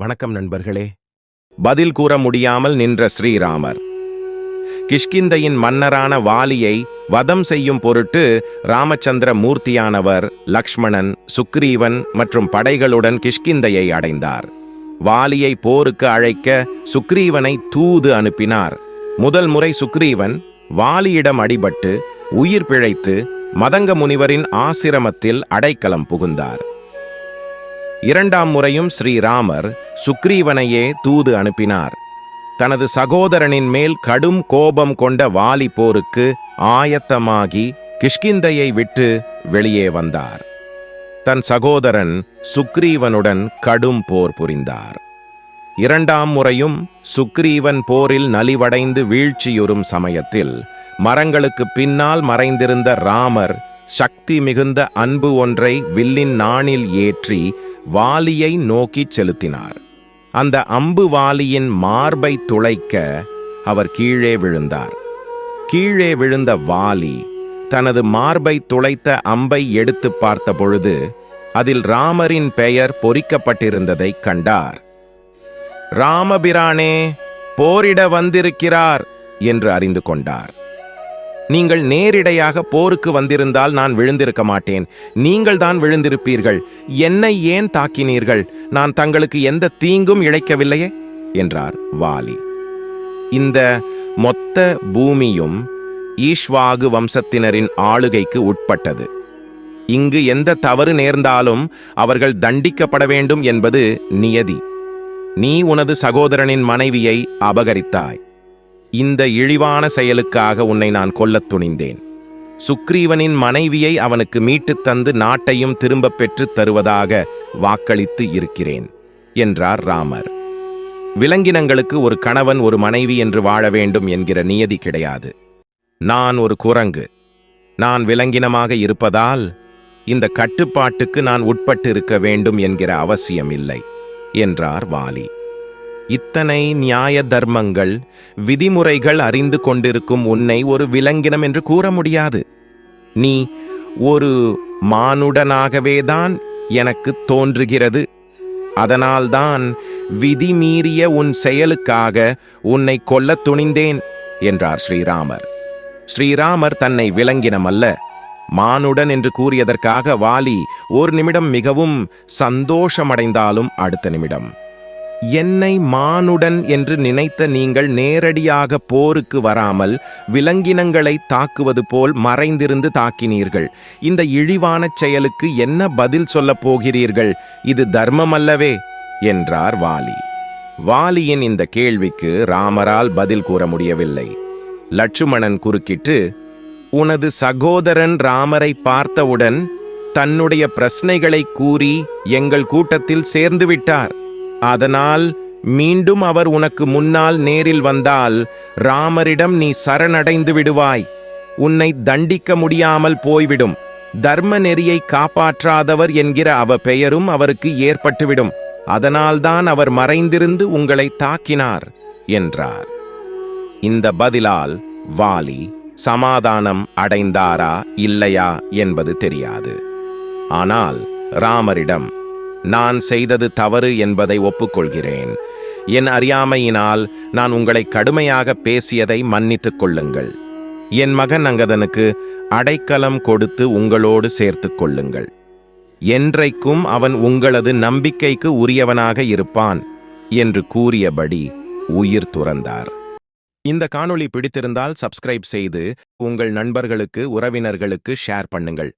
வணக்கம் நண்பர்களே. பதில் கூற முடியாமல் நின்ற ஸ்ரீராமர். கிஷ்கிந்தையின் மன்னரான வாலியை வதம் செய்யும் பொருட்டு ராமச்சந்திர மூர்த்தியானவர் லக்ஷ்மணன் சுக்ரீவன் மற்றும் படைகளுடன் கிஷ்கிந்தையை அடைந்தார். வாலியை போருக்கு அழைக்க சுக்ரீவனை தூது அனுப்பினார். முதல் முறை சுக்ரீவன் வாலியிடம் அடிபட்டு உயிர் பிழைத்து மதங்க முனிவரின் ஆசிரமத்தில் அடைக்கலம் புகுந்தார். இரண்டாம் முறையும் ஸ்ரீராமர் சுக்ரீவனையே தூது அனுப்பினார். தனது சகோதரனின் மேல் கடும் கோபம் கொண்ட வாலி போருக்கு ஆயத்தமாகி கிஷ்கிந்தையை விட்டு வெளியே வந்தார். தன் சகோதரன் சுக்ரீவனுடன் கடும் போர் புரிந்தார். இரண்டாம் முறையும் சுக்ரீவன் போரில் நலிவடைந்து வீழ்ச்சியுறும் சமயத்தில் மரங்களுக்கு பின்னால் மறைந்திருந்த ராமர் சக்தி மிகுந்த அன்பு ஒன்றை வில்லின் நாணில் ஏற்றி வாலியை நோக்கிச் செலுத்தினார். அந்த அம்பு வாலியின் மார்பை துளைக்க அவர் கீழே விழுந்தார். கீழே விழுந்த வாலி தனது மார்பை துளைத்த அம்பை எடுத்து பார்த்த பொழுது அதில் ராமரின் பெயர் பொறிக்கப்பட்டிருந்ததைக் கண்டார். ராமபிரானே போரிட வந்திருக்கிறார் என்று அறிந்து கொண்டார். நீங்கள் நேரிடையாக போருக்கு வந்திருந்தால் நான் விழுந்திருக்க மாட்டேன். நீங்கள் தான் விழுந்திருப்பீர்கள். என்னை ஏன் தாக்கினீர்கள்? நான் தங்களுக்கு எந்த தீங்கும் இழைக்கவில்லையே? என்றார் வாலி. இந்த மொத்த பூமியும் ஈஷ்வாகு வம்சத்தினரின் ஆளுகைக்கு உட்பட்டது. இங்கு எந்த தவறு நேர்ந்தாலும் அவர்கள் தண்டிக்கப்பட வேண்டும் என்பது நியதி. நீ உனது சகோதரனின் மனைவியை அபகரித்தாய். இந்த இழிவான செயலுக்காக உன்னை நான் கொல்லத் துணிந்தேன். சுக்ரீவனின் மனைவியை அவனுக்கு மீட்டுத் தந்து நாட்டையும் திரும்பப் பெற்றுத் தருவதாக வாக்களித்து இருக்கிறேன் என்றார் ராமர். விலங்கினங்களுக்கு ஒரு கணவன் ஒரு மனைவி என்று வாழ வேண்டும் என்கிற நியதி கிடையாது. நான் ஒரு குரங்கு. நான் விலங்கினமாக இருப்பதால் இந்த கட்டுப்பாட்டுக்கு நான் உட்பட்டு இருக்க வேண்டும் என்கிற அவசியம் இல்லை என்றார் வாலி. இத்தனை நியாய தர்மங்கள் விதிமுறைகள் அறிந்து கொண்டிருக்கும் உன்னை ஒரு விலங்கினம் என்று கூற முடியாது. நீ ஒரு மானுடனாகவேதான் எனக்கு தோன்றுகிறது. அதனால்தான் விதி மீறிய உன் செயலுக்காக உன்னை கொல்லத் துணிந்தேன் என்றார் ஸ்ரீராமர். ஸ்ரீராமர் தன்னை விலங்கினம் அல்ல மானுடன் என்று கூறியதற்காக வாலி ஒரு நிமிடம் மிகவும் சந்தோஷமடைந்தாலும் அடுத்த நிமிடம். என்னை மானுடன் என்று நினைத்த நீங்கள் நேரடியாக போருக்கு வராமல் விலங்கினங்களை தாக்குவது போல் மறைந்திருந்து தாக்கினீர்கள். இந்த இழிவான செயலுக்கு என்ன பதில் சொல்லப் போகிறீர்கள்? இது தர்மம் அல்லவே என்றார் வாலி. வாலியின் இந்த கேள்விக்கு ராமரால் பதில் கூற முடியவில்லை. லட்சுமணன் குறுக்கிட்டு உனது சகோதரன் ராமரை பார்த்தவுடன் தன்னுடைய பிரச்சனைகளை கூறி எங்கள் கூட்டத்தில் சேர்ந்து விட்டார். அதனால் மீண்டும் அவர் உனக்கு முன்னால் நேரில் வந்தால் ராமரிடம் நீ சரணடைந்து விடுவாய். உன்னை தண்டிக்க முடியாமல் போய்விடும். தர்ம நெறியை காப்பாற்றாதவர் என்கிற அவ பெயரும் அவருக்கு ஏற்பட்டுவிடும். அதனால்தான் அவர் மறைந்திருந்து உங்களை தாக்கினார் என்றார். இந்த பதிலால் வாலி சமாதானம் அடைந்தாரா இல்லையா என்பது தெரியாது. ஆனால் ராமரிடம் நான் செய்தது தவறு என்பதை ஒப்புக்கொள்கிறேன். என் அறியாமையினால் நான் உங்களை கடுமையாக பேசியதை மன்னித்துக் கொள்ளுங்கள். என் மகன் அங்கதனுக்கு அடைக்கலம் கொடுத்து உங்களோடு சேர்த்து கொள்ளுங்கள். என்றைக்கும் அவன் உங்களது நம்பிக்கைக்கு உரியவனாக இருப்பான் என்று கூறியபடி உயிர் துறந்தார். இந்த காணொளி பிடித்திருந்தால் சப்ஸ்கிரைப் செய்து உங்கள் நண்பர்களுக்கு உறவினர்களுக்கு ஷேர் பண்ணுங்கள்.